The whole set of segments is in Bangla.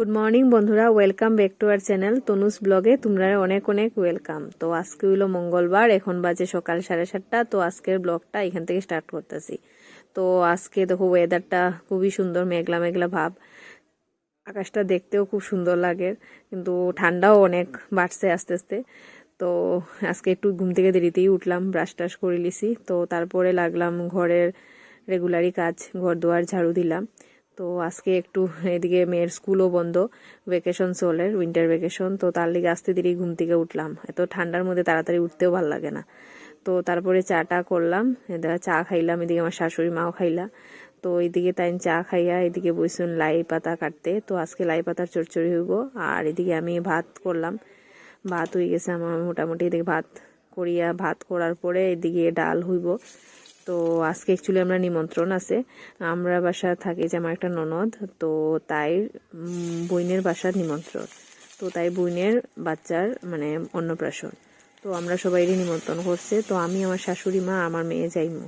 গুড মর্নিং বন্ধুরা। Welcome back to our channel Tanu's ব্লগে তোমরা অনেক অনেক ওয়েলকাম তো আজকে হইল মঙ্গলবার, এখন বাজে সকাল সাড়ে সাতটা। তো আজকের ব্লগটা এখান থেকে স্টার্ট করতেছি। তো আজকে দেখো ওয়েদারটা খুবই সুন্দর, মেঘলা মেঘলা ভাব। আকাশটা দেখতেও খুব সুন্দর লাগে, কিন্তু ঠান্ডাও অনেক বাড়ছে আস্তে আস্তে। তো আজকে একটু ঘুম থেকে দেরিতেই উঠলাম ব্রাশ টাশ করে লিছি তো তারপরে লাগলাম ঘরের রেগুলারই কাজ, ঘর দুয়ার ঝাড়ু দিলাম। তো আজকে একটু এদিকে মেয়ের স্কুলও বন্ধ ভেকেশন চলে উইন্টার ভেকেশন তো তার লিগে আস্তে দেরি ঘুম থেকে উঠলাম। এত ঠান্ডার মধ্যে তাড়াতাড়ি উঠতেও ভালো লাগে না। তো তারপরে চাটা করলাম চা খাইলাম, এদিকে আমার শাশুড়ি মাও খাইলা। তো এইদিকে তাই চা খাইয়া এদিকে বইসুন লাই পাতা কাটতে। তো আজকে লাই পাতার চচ্চড়ি হইব, আর এদিকে আমি ভাত করলাম। ভাত হয়ে গেছে আমার মোটামুটি, এদিকে ভাত করিয়া, ভাত করার পরে এদিকে ডাল হইব। তো আজকে অ্যাকচুয়ালি আমরা নিমন্ত্রণ আছে। আমরা বাসা থাকি যে আমার একটা ননদ, তো তাই বইনের বাসার নিমন্ত্রণ। তো তাই বইনের বাচ্চার মানে অন্নপ্রাশন। তো আমরা সবাইরই নিমন্ত্রণ করছে। তো আমি, আমার শাশুড়ি মা, আমার মেয়ে যাইমু।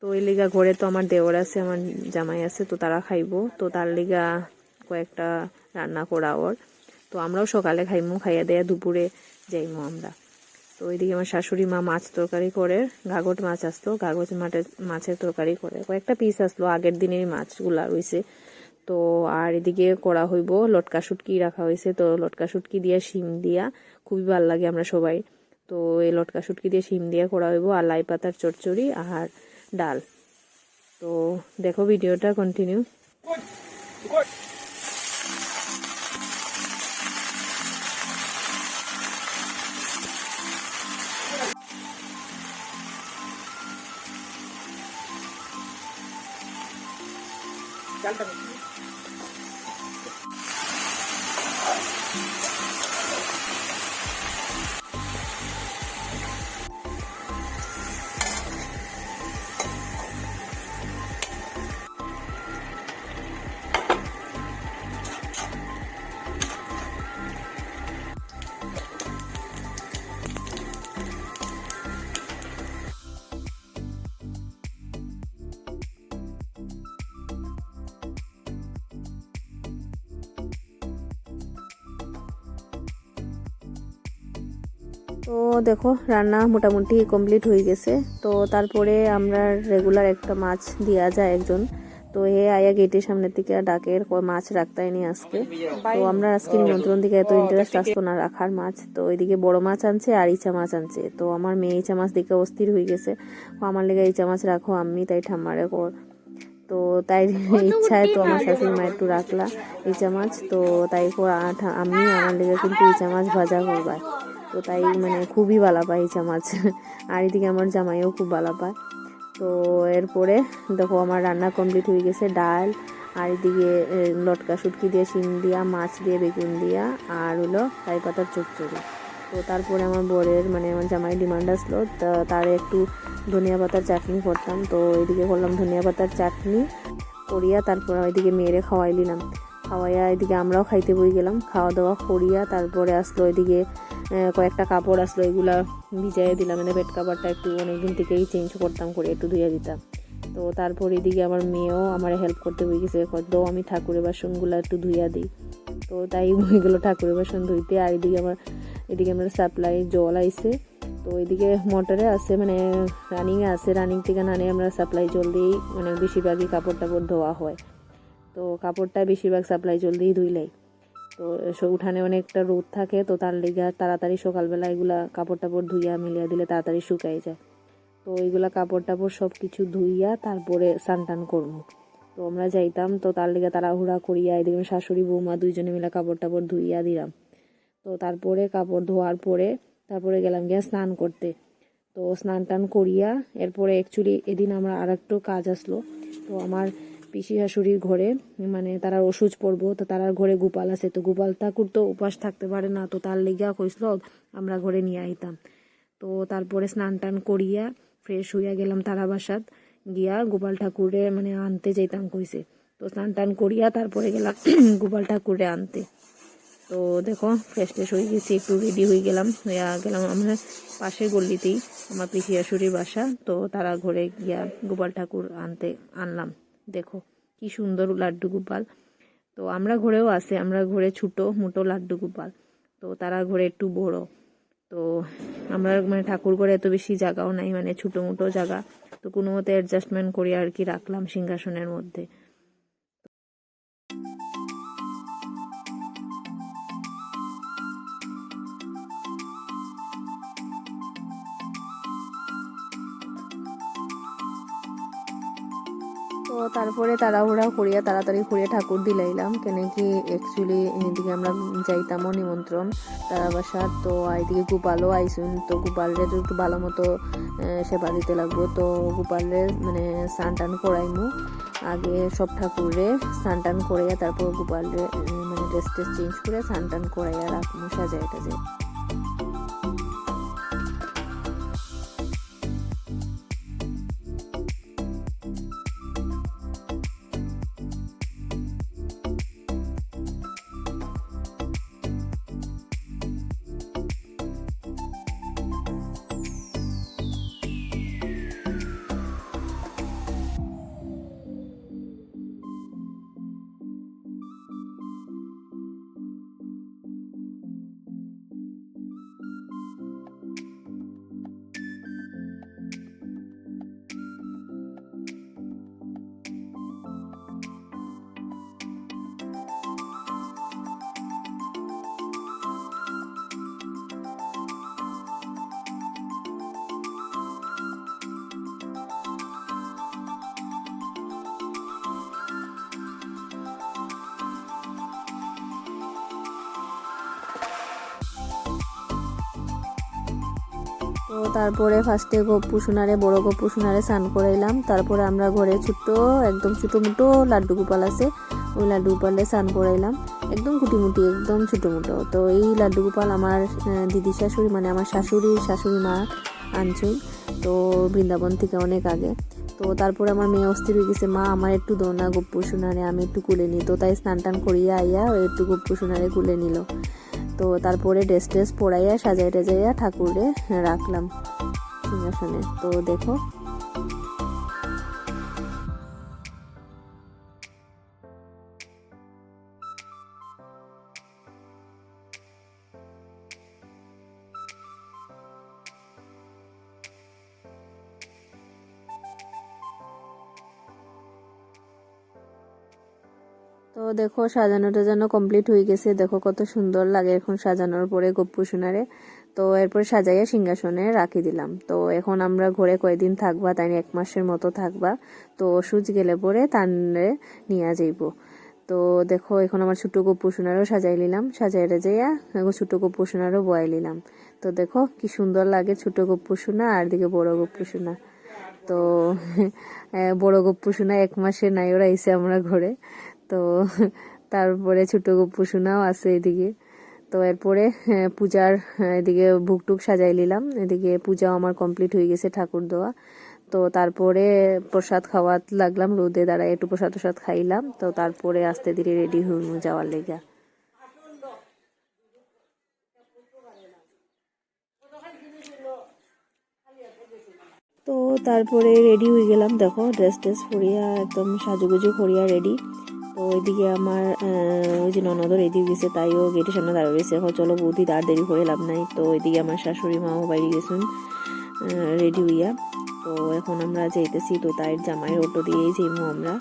তো ওই লিগা ঘরে তো আমার দেওর আছে, আমার জামাই আছে, তো তারা খাইবো। তো তার লিগা কয়েকটা রান্না করা ওর। তো আমরাও সকালে খাইমু, খাইয়া দেয়া দুপুরে যাইমু আমরা। তো ওইদিকে আমার শাশুড়ি মা মাছ তরকারি করে, গাগট মাছ আসতো, গাগট মাঠের মাছের তরকারি করে। কয়েকটা পিস আসলো আগের দিনের মাছগুলা রয়েছে। তো আর এদিকে করা হইব, লটকা শুটকি রাখা হয়েছে। তো লটকা শুটকি দিয়া শিম দিয়া খুবই ভালো লাগে আমরা সবাই। তো এই লটকা শুটকি দিয়ে শিম দিয়া করা হইব, আর লাই পাতার চচ্চড়ি আর ডাল। তো দেখো ভিডিওটা কন্টিনিউ 等等。তো দেখো, রান্না মোটামুটি কমপ্লিট হয়ে গেছে। তো তারপরে আমরা রেগুলার একটা মাছ দেওয়া যায় একজন। তো এ আয়া গেটের সামনে থেকে ডাকের মাছ রাখতে নি আজকে। তো আমরা আজকে নিমন্ত্রণ থেকে এত ইন্টারেস্ট আসতো না রাখার মাছ। তো ওইদিকে বড় মাছ আনছে আর ইচা মাছ আনছে। তো আমার মেয়ে ইচা মাছ দেখে অস্থির হয়ে গেছে। আমার লেগে ইচা মাছ রাখো আমি তাই ঠাম্মারে কর। তো তাই ইচ্ছায় তো আমার শাশুড়ি মা একটু রাখলা ইচা মাছ। তো তাই আমি আমার লেগে কিন্তু ইচা মাছ ভাজা করবা। তো তাই মানে খুবই ভালো পায় ইচা মাছ আর এদিকে আমার জামাইও খুব ভালো পায়। তো এরপরে দেখো আমার রান্না কমপ্লিট হয়ে গেছে ডাল আর এদিকে লটকা শুটকি দিয়ে শিম দিয়া মাছ দিয়ে বেগুন দিয়া আর হলো তাই পাতার চচ্চড়ি। তো তারপরে আমার বরের মানে আমার জামাই ডিমান্ড আসলো তা তার একটু ধনিয়া পাতার চাটনি করতাম। তো এদিকে করলাম ধনিয়া পাতার চাটনি করিয়া তারপর ওইদিকে মেয়েরে খাওয়াই নিলাম। খাওয়াইয়া এদিকে আমরাও খাইতে বই গেলাম। খাওয়া দাওয়া করিয়া তারপরে আসলো আহ, কয়েকটা কাপড় আসলো, এগুলা ভিজাইয়ে দিলাম। মানে বেড কাভারটা একটু অনেকদিন থেকেই চেঞ্জ করতাম করে, একটু ধুয়ে দিতাম। তো তারপর এদিকে আমার মেয়েও আমার হেল্প করতে হয়ে গেছে দাও, আমি ঠাকুরের বাসনগুলো একটু ধুইয়া দিই। তো তাই ওইগুলো ঠাকুরের বাসন ধুইতে। আর এদিকে আমার এদিকে আমার সাপ্লাই জল আইছে। তো এদিকে মোটরে আছে মানে রানিংয়ে আছে। রানিং থেকে নানে আমরা সাপ্লাই জল দিয়েই মানে বেশিরভাগই কাপড় টাপড় ধোয়া হয়। তো কাপড়টা বেশিরভাগ সাপ্লাই জল দিয়েই ধুইলাই তো উঠানে অনেকটা রোদ থাকে, তো তার লেগে তাড়াতাড়ি সকালবেলা এগুলা কাপড় টাপড় ধুইয়া মিলিয়ে দিলে তাড়াতাড়ি শুকাই যায়। তো এইগুলা কাপড় টাপড় সব কিছু ধুইয়া তারপরে স্নান টান করব। তো আমরা যাইতাম, তো তার লেগে তাড়াহুড়া করিয়া এদিকে শাশুড়ি, বৌমা দুইজনে মিলে কাপড় টাপড় ধুইয়া দিলাম। তো তারপরে কাপড় ধোয়ার পরে তারপরে গেলাম গিয়া স্নান করতে। তো স্নান টান করিয়া এরপরে অ্যাকচুয়ালি এদিন আমরা আর একটু কাজ আসলো। তো আমার পিসি শাশুড়ির ঘরে মানে তারা ওষুধ পড়ব, তো তারার ঘরে গোপাল আছে, তো গোপাল ঠাকুর তো উপাস থাকতে পারে না, তো তার লিগা কইসল আমরা ঘরে নিয়ে আইতাম। তো তারপরে স্নান টান করিয়া ফ্রেশ হইয়া গেলাম তারা বাসাত গিয়া গোপাল ঠাকুরে মানে আনতে যাইতাম কইছে। তো স্নান টান করিয়া তারপরে গেলাম গোপাল ঠাকুরে আনতে। তো দেখো ফ্রেশ ট্রেশ হয়ে গেছি, একটু রেডি হয়ে গেলাম, হইয়া গেলাম আমরা পাশের গল্লিতেই, আমার পিসি শাশুড়ির বাসা, তো তারা ঘরে গিয়া গোপাল ঠাকুর আনতে, আনলাম। দেখো, কি সুন্দর লাড্ডু গোপাল। তো আমরা ঘরেও আছে, আমরা ঘরে ছোটো মোটো লাড্ডু গোপাল। তো তারা ঘরে একটু বড়। তো আমরা মানে ঠাকুর ঘরে এত বেশি জায়গাও নাই মানে ছোটো মোটো জায়গা তো কোনো মতে অ্যাডজাস্টমেন্ট করি আর কি রাখলাম সিংহাসনের মধ্যে। তো তারপরে তাড়াহুড়া করিয়া তাড়াতাড়ি করিয়া ঠাকুর দিলাইলাম। কেন কি অ্যাকচুয়ালি এদিকে আমরা যাইতামও নিমন্ত্রণ তারা বাসার তো এইদিকে গোপালও আইসুন, তো গোপালরে একটু ভালো মতো সেবা দিতে লাগবো। তো গোপালরে মানে স্নান টান করাইমু। আগে সব ঠাকুরে স্নান টান করাইয়া তারপর গোপালরে মানে ড্রেস ট্রেস চেঞ্জ করে স্নান টান করাইয়া রাখব সাজাই টাজাই তো তারপরে ফার্স্টে গপ্পু সোনারে, বড় গপ্পু সোনারে স্নান করাইলাম তারপরে আমরা ঘরে ছোট্ট, একদম ছোটো মুটো লাড্ডু গোপাল আছে, ওই লাড্ডু গোপালে স্নান করাইলাম একদম কুটিমুটি একদম ছোটো মুটো। তো এই লাড্ডু গোপাল আমার দিদি শাশুড়ি মানে আমার শাশুড়ির শাশুড়ি মা আনছুন তো বৃন্দাবন থেকে অনেক আগে। তো তারপরে আমার মেয়ে অস্থির হয়ে গেছে, মা, আমার একটু দো না গপ্পু সোনারে, আমি একটু কুলে নিই। তো তাই স্নান টান করিয়া আইয়া একটু গপ্পু সোনারে কুলে নিল। তো তারপরে ড্রেস ট্রেস পরাইয়া সাজাই টাজাইয়া ঠাকুরে রাখলাম সিংহাসনে। তো দেখো তো দেখো সাজানো টাজানো কমপ্লিট হয়ে গেছে। দেখো কত সুন্দর লাগে এখন সাজানোর পরে গপ্পু সোনারে। তো এরপর সাজাইয়া সিংহাসনে রাখি দিলাম। তো এখন আমরা ঘরে কয়দিন থাকবা, তাই এক মাসের মতো থাকবা। তো সুচ গেলে পরে তানরে নিয়ে যাইব। তো দেখো, এখন আমার ছোট গপ্পু সোনারও সাজাই নিলাম। সাজাই এখন ছোট গপ্পু সোনারও বয়াই নিলাম। তো দেখো, কি সুন্দর লাগে ছোট গপ্পু সোনা আর দিকে বড় গপ্পু সোনা। তো বড় গপ্পু সোনা এক মাসের নাই, ওরা আইসে আমরা ঘরে। তো তারপরে ছোট গপ্পু সোনাও আছে এদিকে। তো এরপরে পূজার এদিকে ভুক টুক সাজাই নিলাম। এদিকে পূজাও আমার কমপ্লিট হয়ে গেছে ঠাকুর দেওয়া। তো তারপরে প্রসাদ খাওয়া লাগলাম, রোদে দাঁড়ায় একটু প্রসাদ প্রসাদ খাইলাম। তো তারপরে আস্তে ধীরে রেডি হইমু যাওয়ার লেগা। তো তারপরে রেডি হয়ে গেলাম, দেখো ড্রেস ট্রেস পরিয়া একদম সাজুগুজু করিয়া রেডি তো ওইদিকে আমার ওই যে ননদর ননদ রেডি হয়েছে তাইও গেটের সামনে দাঁড়িয়ে রয়েছে এখন চলো বৌদি আর দেরি করে লাভ নাই। তো ওইদিকে আমার শাশুড়ি মাও বাইরে গেছেন রেডি হইয়া। তো এখন আমরা যাইতেছি তো তাই জামাইয়ের অটো দিয়েই যাইমু আমরা।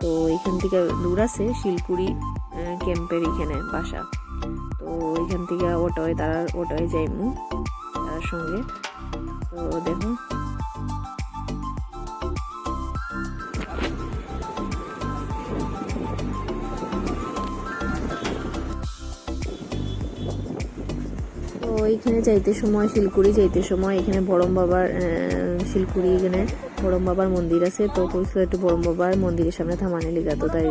তো এখান থেকে দূর আছে শিলপুরি ক্যাম্পের এখানে বাসা। তো এখান থেকে অটোয় তারা অটোয় যাইমু তার সঙ্গে। তো দেখো এইখানে যাইতে সময়, শিলকুড়ি যাইতে সময়, এখানে বড়ম বাবার শিলকুড়ি এখানে বড়ম বাবার মন্দির আছে, তো কইছিল একটু বড়ম বাবার মন্দিরের সামনে থামানি লিগা, তো তাই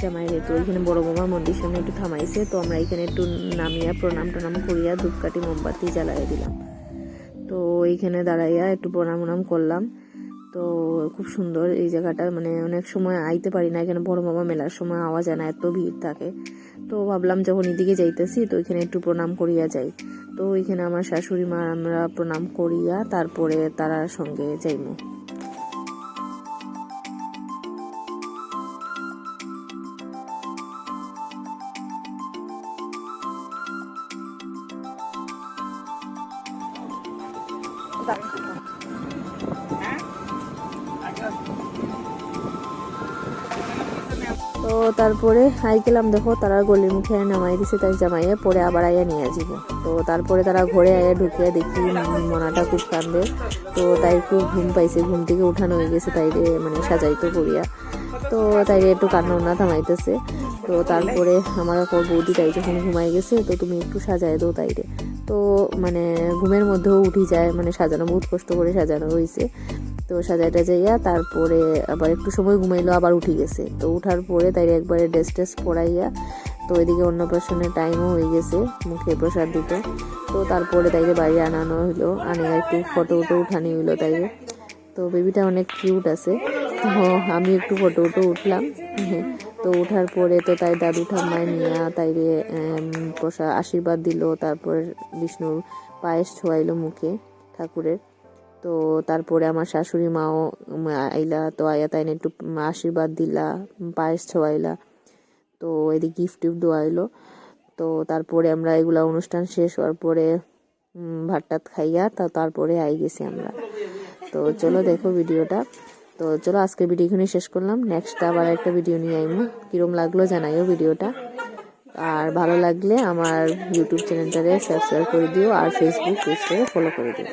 জামাই তো এখানে বড়ম বাবার মন্দিরের সামনে একটু থামাইছে, তো আমরা এখানে একটু নামিয়া প্রণাম টনাম করিয়া ধূপকাঠি, মোমবাতি জ্বালাইয়া দিলাম। তো এইখানে দাঁড়াইয়া একটু প্রণাম উনাম করলাম। তো খুব সুন্দর এই জায়গাটা মানে অনেক সময় আইতে পারি না, এখানে বড় মামা মেলার সময় আওয়া যায় না এত ভিড় থাকে। তো ভাবলাম যখন এদিকে যাইতেছি, তো এখানে একটু প্রণাম করিয়া যাই। তো এখানে আমার শাশুড়ি মা আমরা প্রণাম করিয়া তারপরে তারা সঙ্গে যাইব Thank you. তো তারপরে আই গেলাম, দেখো তারা গলির মুখে নামাই দিছে, তাই জামাইয়ে পরে আবার আইয়া নিয়ে যাব তো তারপরে তারা ঘরে আয়া ঢুকিয়ে দেখি মনাটা খুব কান্দে। তো তাই খুব ঘুম পাইছে, ঘুম থেকে উঠানো হয়ে গেছে তাইরে মানে সাজাইতো করিয়া। তো তাই একটু কান্না উন্না থামাইতেছে। তো তারপরে আমার এক বৌদি তাই যখন ঘুমাই গেছে, তো তুমি একটু সাজাই দাও তাইরে তো মানে ঘুমের মধ্যেও উঠি যায় মানে সাজানো বহুত কষ্ট করে সাজানো হয়েছে তো সাজাইটা যাইয়া তারপরে আবার একটু সময় ঘুমাইলো আবার উঠে গেছে। তো উঠার পরে তাই একবারে ড্রেস ট্রেস পরাইয়া তো এদিকে অন্নপ্রাশনের টাইমও হয়ে গেছে মুখে প্রসাদ দিত। তো তারপরে তাইরে বাড়ি আনানো হইল আনে একটু ফটো উটো উঠানি হইল তাইরে। তো বেবিটা অনেক কিউট আছে। তো আমি একটু ফটো উটো উঠলাম। হ্যাঁ, তো উঠার পরে তো তাই দাদু ঠাম্মায় নিয়ে তাইরে প্রসাদ আশীর্বাদ দিল তারপর বিষ্ণুর পায়েস ছোয়াইলো মুখে ঠাকুরের। তো তারপরে আমার শাশুড়ি মাও আইলা তো আয়া তাইনে একটু আশীর্বাদ দিলা পায়েস ছোয়াইলা। তো এদিকে গিফট টিফট দোয়াইলো। তো তারপরে আমরা এগুলা অনুষ্ঠান শেষ হওয়ার পরে উম, ভাত টাত খাইয়া তা তারপরে আই গেছি আমরা। তো চলো দেখো ভিডিওটা। তো চলো আজকে ভিডিও এখানে শেষ করলাম। নেক্সট আবার একটা ভিডিও নিয়ে আইমু। কিরম লাগল জানাইও ভিডিওটা। আর ভালো লাগলে আমার ইউটিউব চ্যানেলটারে সাবস্ক্রাইব করে দিও। আর ফেসবুক পেজটাকে ফলো করে দিও।